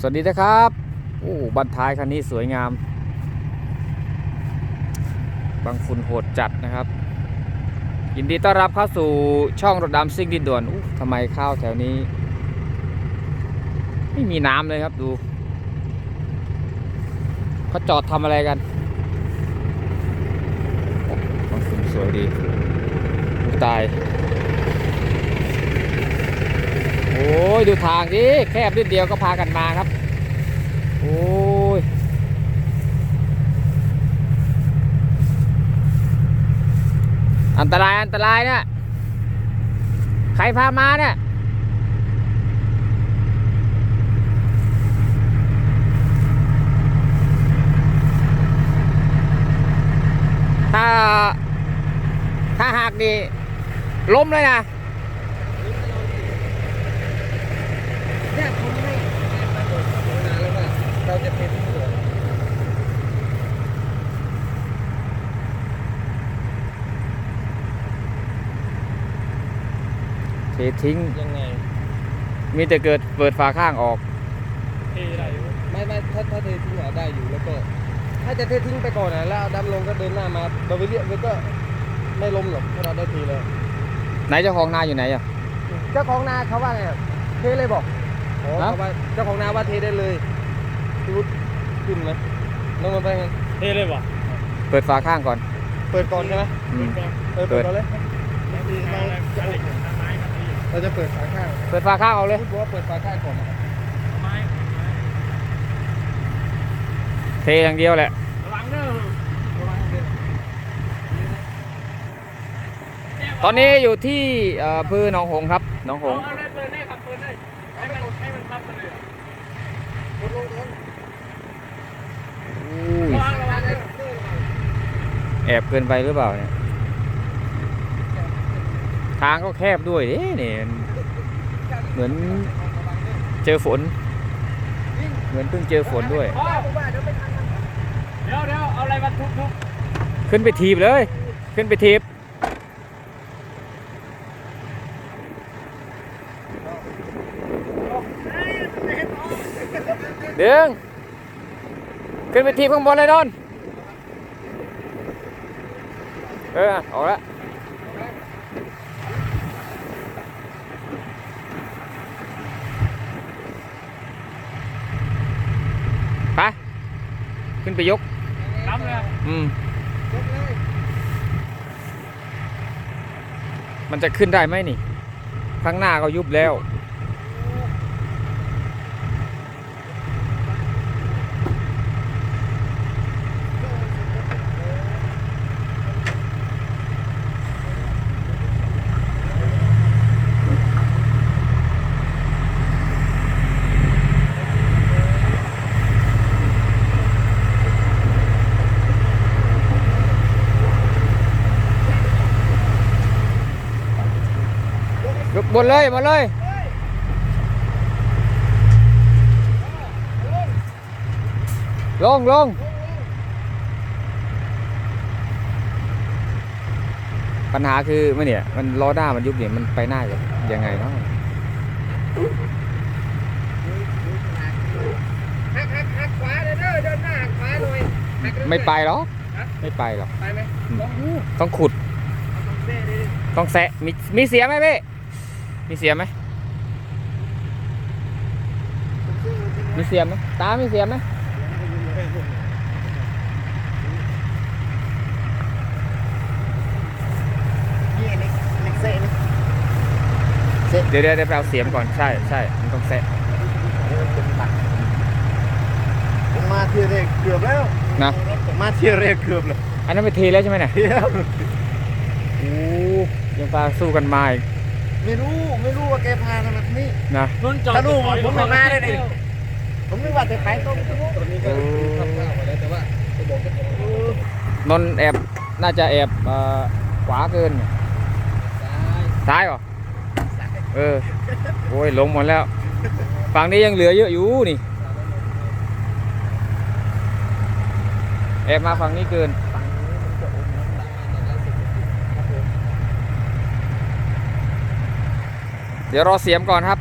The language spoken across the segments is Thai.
สวัสดีนะครับโอ้บันท้ายคันนี้สวยงาม บางฝุ่นโหดจัดนะครับ ยินดีต้อนรับเข้าสู่ช่องรถดำซิ่งดินด่วนทำไมข้าวแถวนี้ ไม่มีน้ำเลยครับดูเขาจอดทำอะไรกันบางฝุ่นสวยดีตาย โอ้ ยดูทางดิแคบนิดเดียวก็พากันมาครับ โอ้ยอันตรายอันตรายเนี่ยใครพามาเนี่ยถ้าถ้าหากนี่ล้มเลยนะ เนี่ยผมให้มาบอกนานแล้วว่า เราจะเป็นผู้ตรวจเททิ้ง ยังไงมีแต่เกิดเปิดฝาข้างออก เทอะไรไม่ไม่ถ้าถ้าเททิ้งอะได้อยู่แล้วก็ ถ้าจะเททิ้งไปก่อนนะแล้วเอาดำลงก็เดินหน้ามาเราไปเรียกมันก็ไม่ล้มหรอกถ้าเราได้ทีเลยไหนเจ้าของนาอยู่ไหนอะ เจ้าของนาเขาว่าไงอะเทเลยบอกโอ้ฮะ เขาว่าเจ้าของนาว่าเทได้เลย พี่วุฒิขึ้นไหมลงมาไปไงเทเลยวะเปิดฝาข้างก่อน เปิดก่อนใช่ไหมอืม เออเปิเปิดดก่อนเลยอะไรอะไรเกี่ยวกับไม้ครับพี่เราจะเปิดฝาข้างเปิดฝาข้างออกเลย พูดว่าเปิดฝาข้างก่อนนะไม้เทอย่างเดียวแหละระวังเด้อระวังเดินตอนนี้อยู่ที่เอ่ออำเภอหนองหงส์ครับหนองหงส์ เแอบเกินไปหรือเปล่าเนี่ย ทางก็แคบด้วยเนี่ยเหมือนเจอฝน เหมือนเพิ่งเจอฝนด้วย เดี๋ยวเดี๋ยวเอาอะไรมาทุบทุบขึ้นไปทีบเลย ขึ้นไปทีบเดึง ขึ้นไปทีบข้างบนเลยนนท์เออ ออกแล้วไปขึ้นไปยกล้ำเลยอืมยกเลยมันจะขึ้นได้ไหมนี่ ข้างหน้าก็ยุบแล้ว บนเลยมาเลยลงลงปัญหาคือไม่เนี่ย มันล้อหน้ามันยุบเนี่ยมันไปหน้าจะยังไงเนาะหักหักหักขวาเด้อเด้อเดินหน้าหักขวาหน่อยหักเรื่อยๆไม่ไปหรอกฮะไม่ไปหรอกไปไหมอืมลองดูต้องขุดเอาตรงเส้ดิต้องแซะมีมีเสียไหมพี่ มีเสียไหมมีเสียไหมตามีเสียไหมนี่เล็กเล็กเส้นี่เดี๋ยวเดี๋ยวเดี๋ยวไปเอาเสียมก่อนใช่ใช่มันต้องแซะผมมาเที่ยวแรกเกือบแล้วนะมาเที่ยวแรกเกือบเลยอันนั้นไปเทแล้วใช่ไหมเนี่ยเที่ยวโอ้ยังปลาสู้กันมาอีก ไม่รู้ไม่รู้ว่าแกพาทำแบบนี้นะ นุ่นจอดถ้าลูกผมไม่มาเลยดิ ผมนึกว่าจะไปตรงตรงนี้ก็โอ้ทำข้าวไปแล้วแต่ว่าไปบอกกันนนท์แอบน่าจะแอบเอ่อขวาเกิน ซ้ายเหรอเออโอ้ยลงหมดแล้ว ฝั่งนี้ยังเหลือเยอะอยู่นี่แอบมาฝั่งนี้เกิน เดี๋ยวรอเสียมก่อนครับ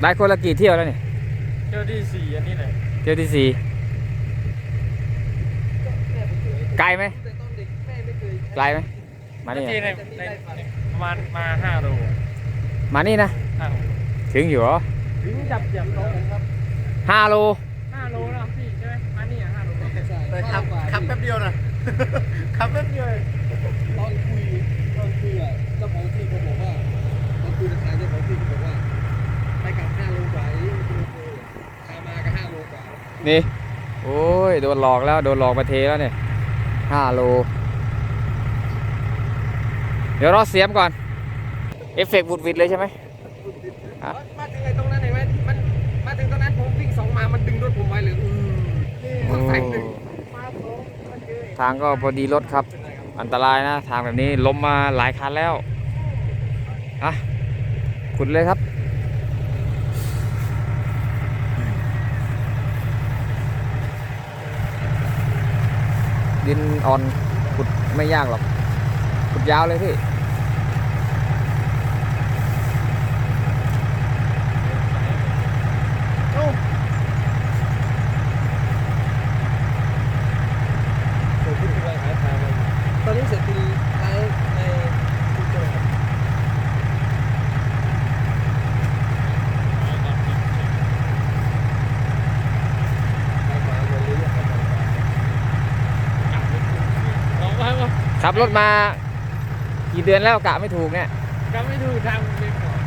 ได้คนละกี่เที่ยวแล้วนี่เที่ยวที่สี่อันนี้เลยเที่ยวที่สี่ไกลไหมแต่ตอนเด็กแม่ไม่เคยไกลไหมมานี่ที่อะในในประมาณมาห้าโลมานี่นะห้าโลถึงอยู่เหรอถึงจับจับน้องผมครับห้าโลห้าโลแล้วพี่ใช่ไหมมานี่อะห้าโลใช่แต่ขับกว่าขับแป๊บเดียวนะขับแป๊บเดียวเองตอนคุยตอนคุยอะเจ้าของที่เขาบอกว่าตอน คุยราคาเจ้าของที่เขาบอกว่าไปกลับห้าโลกว่าไอ้นี่กิโลโลขามาก็ห้าโลกว่านี่โอ้ยโดนหลอกแล้วโดนหลอกมาเทแล้วเนี่ยห้าโล เดี๋ยวรอเสียมก่อน เอฟเฟกต์บุดวิดเลยใช่ไหมอะมาถึงไอ้ตรงนั้นเห็นไหมมันมาถึงตรงนั้นผมวิ่งสองมามันดึงรถผมไว้เลยอือโอ้มันใส่หนึ่งทางก็พอดีรถครับ อันตรายนะ ทางแบบนี้ล้มมาหลายคันแล้วอะ ขุดเลยครับ ดินอ่อนขุดไม่ยากหรอกขุดยาวเลยพี่ เดี๋ยวขึ้นไปหาทางมันตอนนี้เสร็จทีไลฟ์ในทิกเกอร์ครับไปมาเงินเรื่อยๆครับ บอกว่าว่า ขับรถมากี่เดือนแล้วกะไม่ถูกเนี่ยก็ไม่ดูทางเล็กหน่อย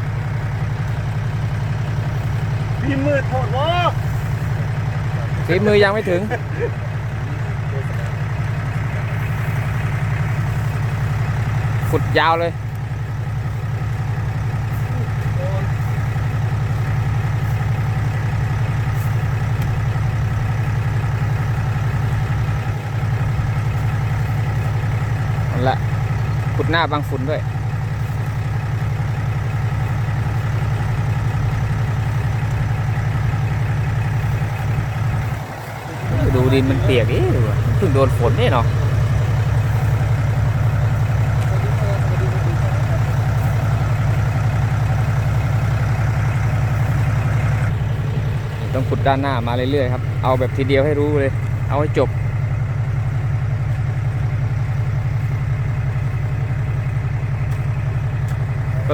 พี่มืดโทษวะฝีมือยังไม่ถึง ขุดยาวเลย นั่นแหละ ขุด หน้าบางฝุ่นด้วยดูดินมันเปียกอีดูอะเพิ่งโดนฝนนี่เนาะต้องขุดด้านหน้ามาเรื่อยๆครับ เอาแบบทีเดียวให้รู้เลย เอาให้จบ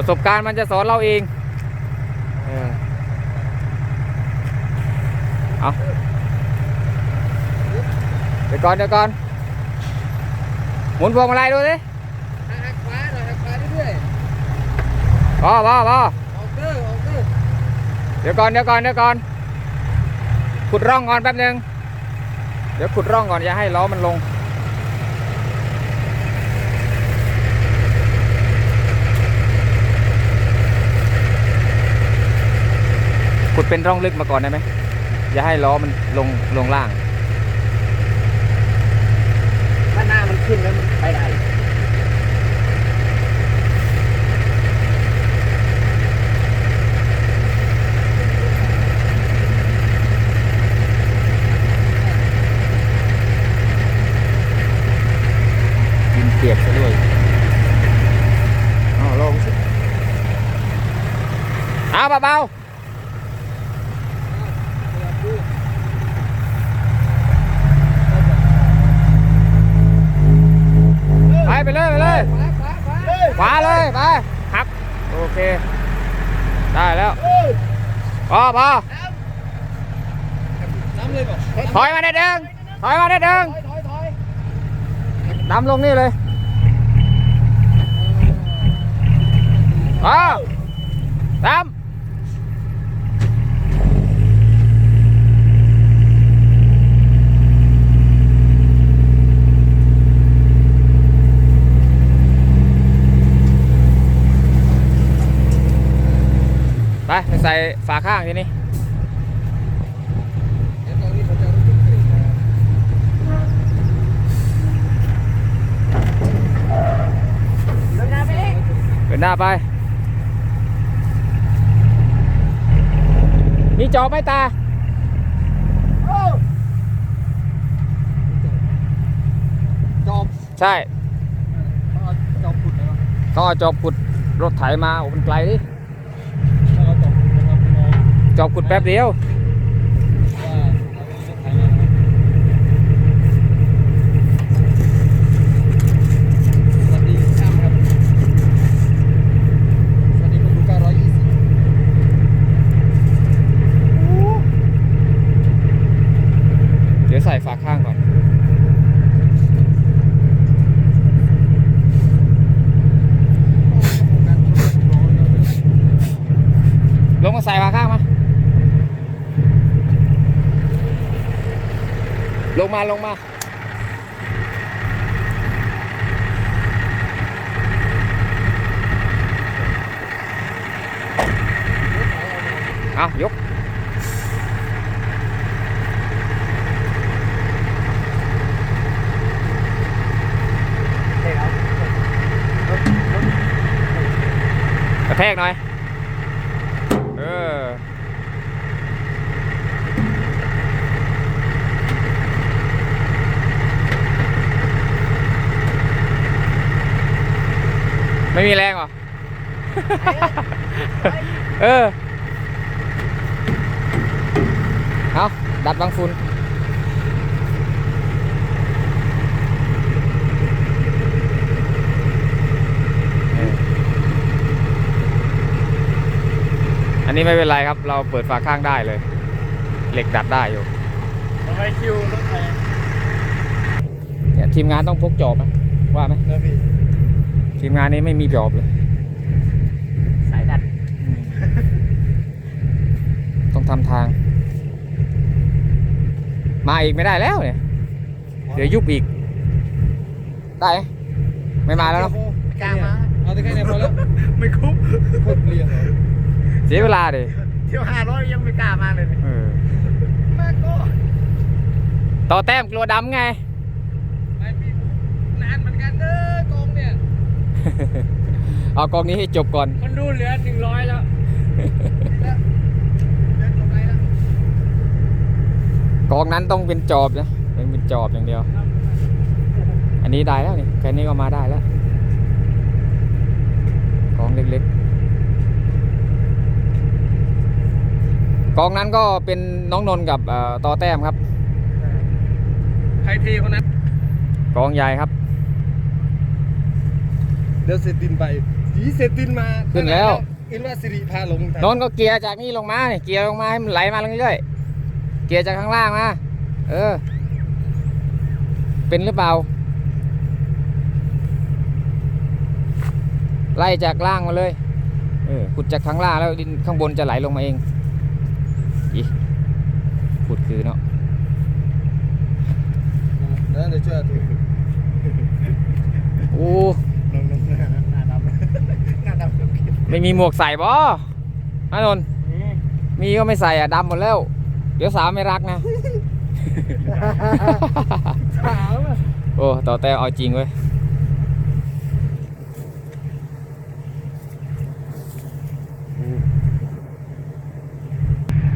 ประสบการณ์มันจะสอนเราเองเออเอาเดี๋ยวก่อนเดี๋ยวก่อน หมุนพวงมาลัยดูสิหักขวาหน่อยหักขวาเรื่อยพอพอพอๆออกเกอร์ออกเกอร์เดี๋ยวก่อนเดี๋ยวก่อนเดี๋ยวก่อน ขุดร่องก่อนแป๊บนึง เดี๋ยวขุดร่องก่อนอย่าให้ล้อมันลง ขุดเป็นร่องลึกมาก่อนได้ไหมอย่าให้ล้อมันลงลงล่าง ถ้าหน้ามันขึ้นแล้วมันไปได้ดินเปียกซะด้วยเอาลงสิเอาเบาๆไปไปเลยไปเลย ขวาขวาขวาขวาเลยไปครับ โอเค ได้แล้ว พอพอน้ำเลยบอกถอยมาได้เดิงถอยมาได้เดิงถอยถอยถอยดำลงนี่เลยอ้าวำไปไปใส่ ฝาข้างทีนี้เดี๋ยวตอนนี้ผมจะรู้สึกเกรงนะครับเดินหน้าไป มีจอบไหมตาจอบ ใช่ต้องเอาจอบขุดนะครับต้องเอาจอบขุดรถไถมาโอ้มันไกลดิต้องเอา จอบขุดแป๊บเดียวเดี๋ยวใส่ฝาข้างก่อนลงมาใส่ฝาข้างมัน ลงมาลงมาเอายกกระแทกหน่อย เออ ไม่มีแรงเหรอ เออ เอาดัดบางฝุ่นเอออันนี้ไม่เป็นไรครับ เราเปิดฝาข้างได้เลย เหล็กดัดได้อยู่ทำไมคิวรถแพงเนี่ยทีมงานต้องพกจอบไหมว่าไหมนะพี่ ทีมงานนี้ไม่มีจอบเลย สายดัดต้องทำทาง มาอีกไม่ได้แล้วเนี่ย เดี๋ยวยุบอีก ได้ไหมไม่มาแล้วเนาะกล้ามาเอาแต่แค่นี้พอแล้วไม่คุ้มโคตรเรียงเลยเสียเวลาดิเที่ยวห้าร้อยยังไม่กล้ามาเลยเออมาก็ต่อแต้มกลัวดำไง ไปพี่นานเหมือนกันเด้อกองเนี่ย เอากองนี้ให้จบก่อน คนดูเหลือหนึ่งร้อยแล้วเดินจบไรแล้วกองนั้นต้องเป็นจอบนะเป็นเป็นจอบอย่างเดียว อันนี้ได้แล้วนี่แค่นี้ก็มาได้แล้วกองเล็กๆกองนั้นก็เป็นน้องนนท์กับเอ่อต่อแต้มครับ ใครเทคนนั้นกองใหญ่ครับเดี๋ยวเซตินไปสีเซตินมาขึ้นแล้ว อินว่าสิริพาลงนนท์ก็เกียร์จากนี่ลงมาเนี่ยเกียร์ลงมาให้มันไหลมาเรื่อยๆเกียร์จากข้างล่างมาเออ เป็นหรือเปล่า ไล่จากล่างมาเลยเออขุดจากข้างล่างแล้วดินข้างบนจะไหลลงมาเองอีขุดคือเนาะนั่นเดี๋ยวช่วยถือโอ้ น้องน้องหน้าหน้าดำหน้าดำ ไม่มีหมวกใส่บ่นนนท์มีก็ไม่ใส่อะดำหมดแล้ว เดี๋ยวสาวไม่รักนะถามอะโอ้ต่อแต่เอาจริงเว้ย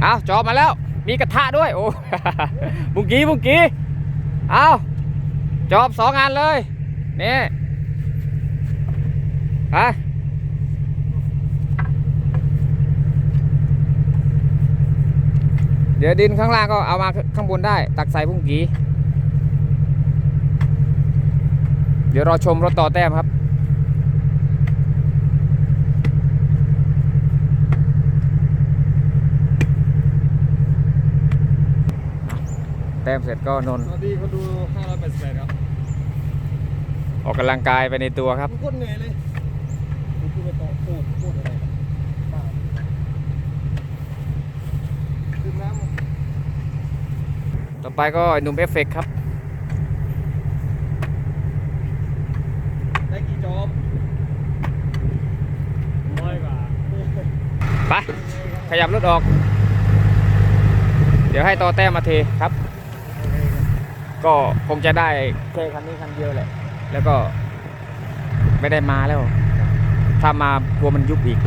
เอาจอบมาแล้ว มีกระทะด้วย โอ้บุงกี้บุงกี้เอาจอบสองอันเลย นี่ไปเดี๋ยวดินข้างล่างก็เอามาข้างบนได้ ตักใส่บุงกี้เดี๋ยวรอชมรถต่อแต้มครับ แต้มเสร็จก็นนท์สวัสดีคนดู588ครับ ออกกำลังกายไปในตัวครับโคตรเหนื่อยเลยคุณพูดไปต่อพูดพูดอะไรบ้าดื่มน้ำ ต่อไปก็ไอ้หนุ่มเอฟเฟกต์ครับ ได้กี่จอบร้อยกว่าไป ขยับรถออก เดี๋ยวให้ต่อแต้มมาเทครับ ก็คงจะได้แค่คันนี้คันเดียวแหละ แล้วก็ไม่ได้มาแล้ว ถ้ามากลัวมันยุบอีก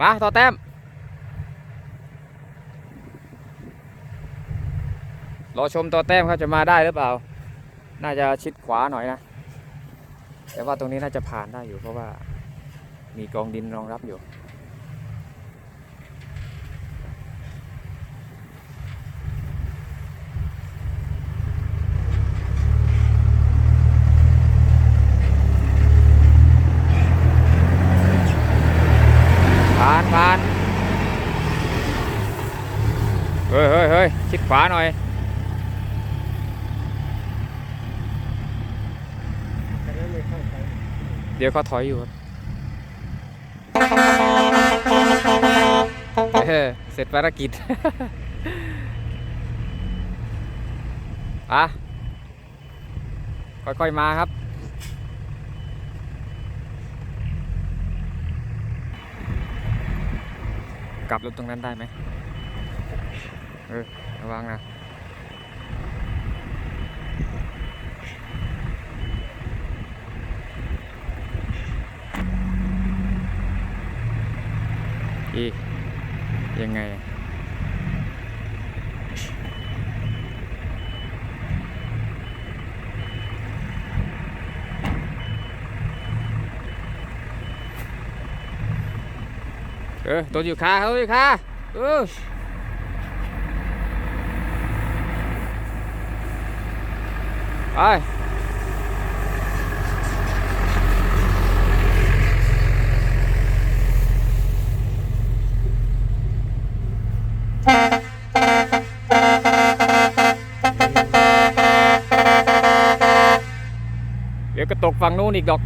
มาต่อแต้มรอชมต่อแต้มเขาจะมาได้หรือเปล่า น่าจะชิดขวาหน่อยนะ แต่ว่าตรงนี้น่าจะผ่านได้อยู่เพราะว่ามีกองดินรองรับอยู่ ขวาหน่อย เดี๋ยวเขาถอยอยู่ครับเสร็จภารกิจอะค่อยๆมาครับกลับรถตรงนั้นได้ไหมเออ ระวังนะอีกยังไงอะเออตัวอยู่คาเขาอยู่คาเออ ไปเดี๋ยวก็ตกฝั่งนู้นอีกดอก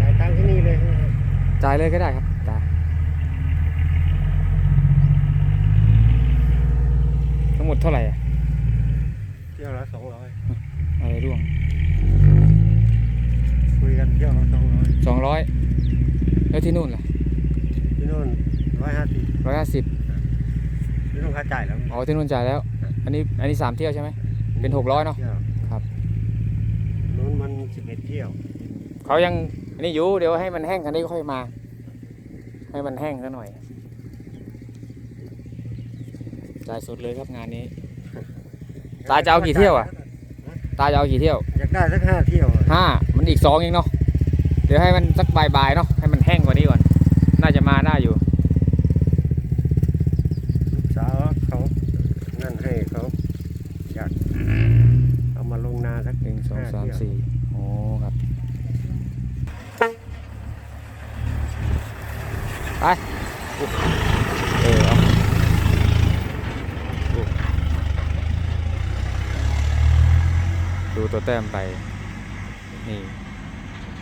จ่ายตังค์ที่นี่เลยใช่ไหมครับ จ่าย เลยก็ได้ครับจ่ายทั้งหมดเท่าไหร่อะเที่ยวละสองร้อยอะไรร่วงคุยกันเที่ยวละสองร้อยสองร้อยแล้วที่นู่นล่ะที่นู่นร้อยห้าสิบร้อยห้าสิบที่นู่นค่าจ่ายแล้วอ๋อที่นู่นจ่ายแล้ว อันนี้อันนี้สามเที่ยวใช่ไหมเป็นหกร้อยเนอะที่วครับนู้นมันสิบเอ็ดเที่ยวเขายังอันนี้อยู่เดี๋ยวให้มันแห้งคันนี้ค่อยมา ให้มันแห้งกันหน่อยจ่ายสุดเลยครับงานนี้ ตาจะเอากี่เที่ยวอะตาจะเอากี่เที่ยว อยากได้สักห้าเที่ยวอะห้ามันอีกสองเองเนาะเดี๋ยวให้มันสักบ่ายๆเนาะให้มันแห้งกว่านี้ก่อน น่าจะมาได้อยู่ ลูกสาวเขานั่นให้เขาอยากเอามาลงนาสักหนึ่งสองสามห้เที่ยวสี่โอ้ครับ ไปเออเอาอุ๊ยดูตัวแต้มไป นี่